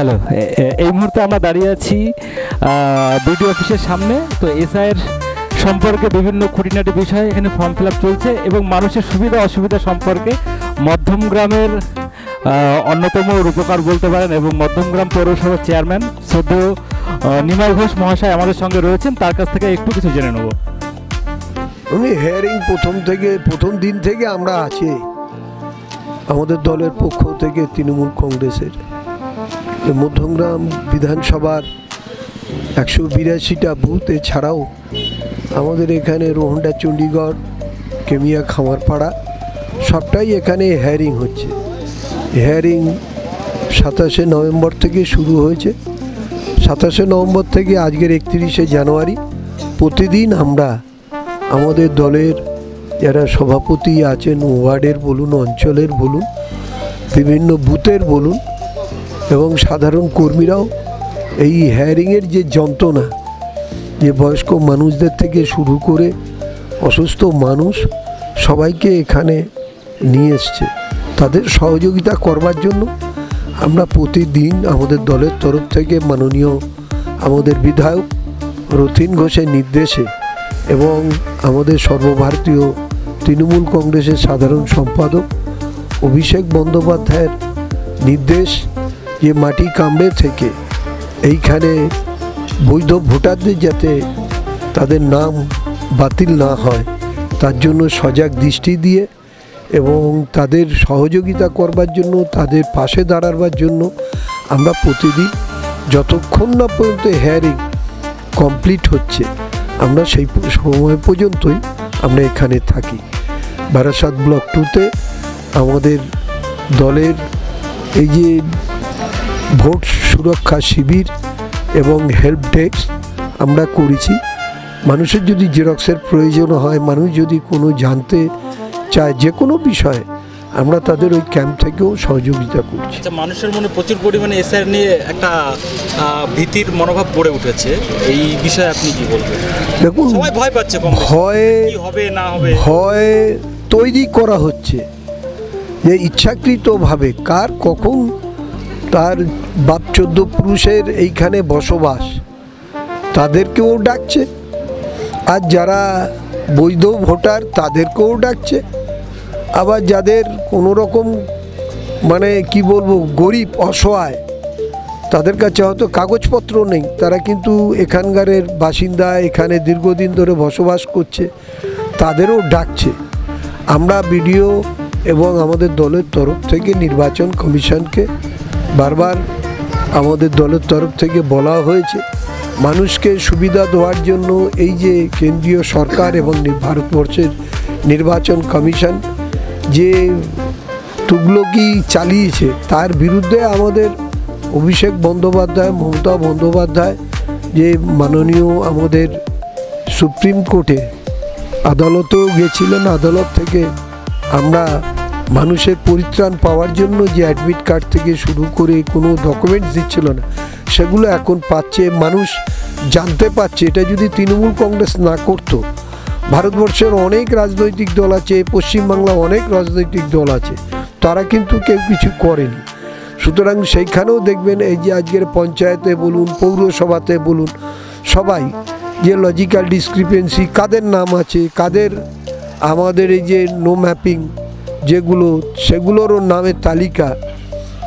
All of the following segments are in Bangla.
হ্যালো এই মুহূর্তে আমরা দাঁড়িয়ে আছি বিডিও অফিসের সামনে। তো এসআইয়ের সম্পর্কে বিভিন্ন খুঁটিনাটি বিষয় এখানে ফর্ম ফিল চলছে এবং মানুষের সুবিধা অসুবিধা সম্পর্কে মধ্যম গ্রামের অন্যতম রূপকার বলতে পারেন এবং মধ্যমগ্রাম পৌরসভার চেয়ারম্যান সদ্য নিমাই ঘোষ মহাশয় আমাদের সঙ্গে রয়েছেন। তার কাছ থেকে একটু কিছু জেনে নেব। উনি হেয়ারিং প্রথম থেকে, প্রথম দিন থেকে আমরা আছি। আমাদের দলের পক্ষ থেকে তৃণমূল কংগ্রেসের। মধ্যমগ্রাম বিধানসভার একশো বিরাশিটা বুথ এছাড়াও আমাদের এখানে রোহন্ডা, চণ্ডীগড়, কেমিয়া, খামারপাড়া সবটাই এখানে হেয়ারিং হচ্ছে। হেয়ারিং সাতাশে নভেম্বর থেকে শুরু হয়েছে। সাতাশে নভেম্বর থেকে আজকের একত্রিশে জানুয়ারি প্রতিদিন আমরা আমাদের দলের যারা সভাপতি আছেন, ওয়ার্ডের বলুন, অঞ্চলের বলুন, বিভিন্ন বুথের বলুন এবং সাধারণ কর্মীরাও এই হ্যারিংয়ের যে যন্ত্রণা, যে বয়স্ক মানুষদের থেকে শুরু করে অসুস্থ মানুষ সবাইকে এখানে নিয়ে এসছে। তাদের সহযোগিতা করবার জন্য আমরা প্রতিদিন আমাদের দলের তরফ থেকে মাননীয় আমাদের বিধায়ক রথিন ঘোষের নির্দেশে এবং আমাদের সর্বভারতীয় তৃণমূল কংগ্রেসের সাধারণ সম্পাদক অভিষেক বন্দ্যোপাধ্যায়ের নির্দেশ যে মাটি কামড়ে থেকে, এইখানে বৈধ ভোটারদের যাতে তাদের নাম বাতিল না হয়, তার জন্য সজাগ দৃষ্টি দিয়ে এবং তাদের সহযোগিতা করবার জন্য, তাদের পাশে দাঁড়াবার জন্য আমরা প্রতিদিন যতক্ষণ না পর্যন্ত হেয়ারিং কমপ্লিট হচ্ছে, আমরা সেই সময় পর্যন্তই আমরা এখানে থাকি। বারাসাত ব্লক টুতে আমাদের দলের এই যে ভোট সুরক্ষা শিবির এবং হেল্প ডেস্ক আমরা করেছি। মানুষের যদি জেরক্সের প্রয়োজন হয় মানুষ যদি কোনো জানতে চায় যে কোনো বিষয়ে আমরা তাদের ওই ক্যাম্প থেকেও সহযোগিতা করছি। আচ্ছা মানুষের মনে প্রচুর পরিমাণে এসআর নিয়ে একটা ভীতির মনোভাব গড়ে উঠেছে। এই বিষয়ে আপনি কি বলবেন? দেখুন সবাই ভয় পাচ্ছে। ভয়ে কি হবে না হবে? ভয় তৈরি করা হচ্ছে। যে ইচ্ছাকৃতভাবে কার কখন তার বাপ চোদ্দ পুরুষের এইখানে বসবাস। তাদেরকেও ডাকছে। আর যারা বৈধ ভোটার, তাদেরকেও ডাকছে। আবার যাদের কোনো রকম মানে কি বলব, গরিব, অসহায়, তাদের কাছে হয়তো কাগজপত্র নেই। তারা কিন্তু এখানকারের বাসিন্দা, এখানে দীর্ঘদিন ধরে বসবাস করছে, তাদেরও ডাকছে। আমরা বিডিও এবং আমাদের দলের তরফ থেকে নির্বাচন কমিশনকে বারবার আমাদের দলের তরফ থেকে বলা হয়েছে, মানুষকে সুবিধা দেওয়ার জন্য এই যে কেন্দ্রীয় সরকার এবং ভারতবর্ষের নির্বাচন কমিশন যে তুগলকি চালিয়েছে, তার বিরুদ্ধে আমাদের অভিষেক বন্দ্যোপাধ্যায়, মমতা বন্দ্যোপাধ্যায় যে মাননীয় আমাদের সুপ্রিম কোর্টে আদালতেও গেছিলেন, আদালত থেকে আমরা মানুষের পরিত্রাণ পাওয়ার জন্য যে অ্যাডমিট কার্ড থেকে শুরু করে কোনো ডকুমেন্টস দিচ্ছিল না, সেগুলো এখন পাচ্ছে, মানুষ জানতে পারছে। এটা যদি তৃণমূল কংগ্রেস না করতো, ভারতবর্ষের অনেক রাজনৈতিক দল আছে পশ্চিমবাংলা অনেক রাজনৈতিক দল আছে, তারা কিন্তু কেউ কিছু করেনি। সুতরাং সেইখানেও দেখবেন এই যে আজকের পঞ্চায়েতে বলুন, পৌরসভাতে বলুন, সবাই যে লজিক্যাল ডিসক্রিপেন্সি কাদের নাম আছে, কাদের আমাদের এই যে নো ম্যাপিং যেগুলো, সেগুলোরও নামের তালিকা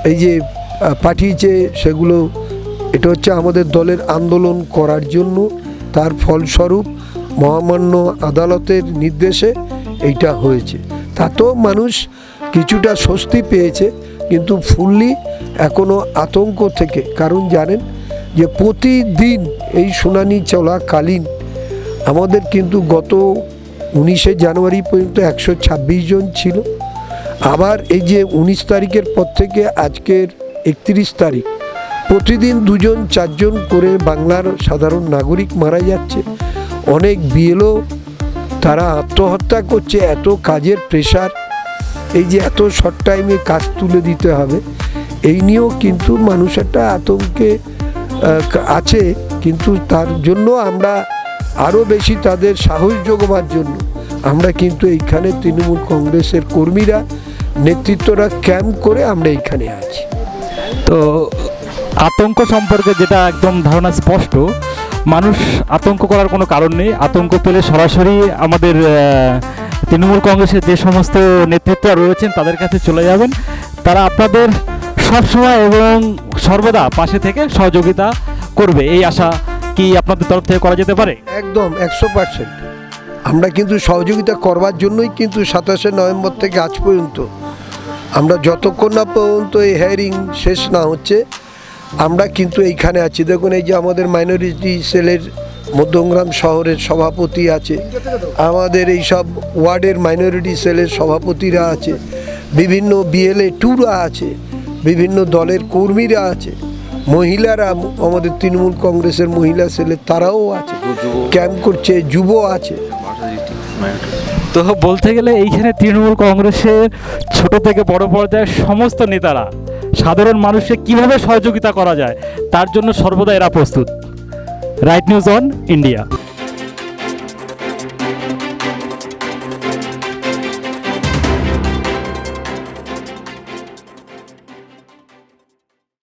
এই যে পাঠিয়েছে, সেগুলো, এটা হচ্ছে আমাদের দলের আন্দোলন করার জন্য। তার ফলস্বরূপ মহামান্য আদালতের নির্দেশে এইটা হয়েছে। তাতেও মানুষ কিছুটা স্বস্তি পেয়েছে, কিন্তু ফুললি এখনও আতঙ্ক থেকে। কারণ জানেন যে, প্রতিদিন এই শুনানি চলাকালীন আমাদের কিন্তু গত উনিশে জানুয়ারি পর্যন্ত একশো ছাব্বিশ জন ছিল। আবার এই যে উনিশ তারিখের পর থেকে আজকের একত্রিশ তারিখ, প্রতিদিন দুজন, চারজন করে বাংলার সাধারণ নাগরিক মারা যাচ্ছে। অনেক বিএলও তারা আত্মহত্যা করছে, এত কাজের প্রেশার, এই যে এত শর্ট টাইমে কাজ তুলে দিতে হবে, এই নিয়েও কিন্তু মানুষ একটা আতঙ্কে আছে। কিন্তু তার জন্য আমরা আরও বেশি তাদের সাহস যোগবার জন্য, আমরা কিন্তু এইখানে তৃণমূল কংগ্রেসের কর্মীরা নেতৃত্বরা ক্যাম্প করে আমরা এইখানে আছি। তো আতঙ্ক সম্পর্কে যেটা একদম ধারণা স্পষ্ট মানুষ আতঙ্ক করার কোনো কারণ নেই। আতঙ্ক পেলে সরাসরি আমাদের তৃণমূল কংগ্রেসের যে সমস্ত নেতৃত্ব রয়েছেন তাদের কাছে চলে যাবেন। তারা আপনাদের সবসময় এবং সর্বদা পাশে থেকে সহযোগিতা করবে। এই আশা কি আপনাদের তরফ থেকে করা যেতে পারে? একদম একশো পার্সেন্ট। আমরা কিন্তু সহযোগিতা করবার জন্যই কিন্তু সাতাশে নভেম্বর থেকে আজ পর্যন্ত। আমরা যতক্ষণ না পর্যন্ত এই হেয়ারিং শেষ না হচ্ছে, আমরা কিন্তু এইখানে আছি। দেখুন, এই যে আমাদের মাইনরিটি সেলের মধ্যমগ্রাম শহরের সভাপতি আছে, আমাদের এই সব ওয়ার্ডের মাইনরিটি সেলের সভাপতিরা আছে, বিভিন্ন বিএলএ টুরা আছে, বিভিন্ন দলের কর্মীরা আছে। মহিলারা আমাদের তৃণমূল কংগ্রেসের মহিলা ছেলে তারাও আছে। ক্যাম্প করছে যুব আছে। তো বলতে গেলে এইখানে তৃণমূল কংগ্রেসের ছোট থেকে বড় পর্যায়ের সমস্ত নেতারা সাধারণ মানুষকে কীভাবে সহযোগিতা করা যায়, তার জন্য সর্বদা এরা প্রস্তুত। Right news on India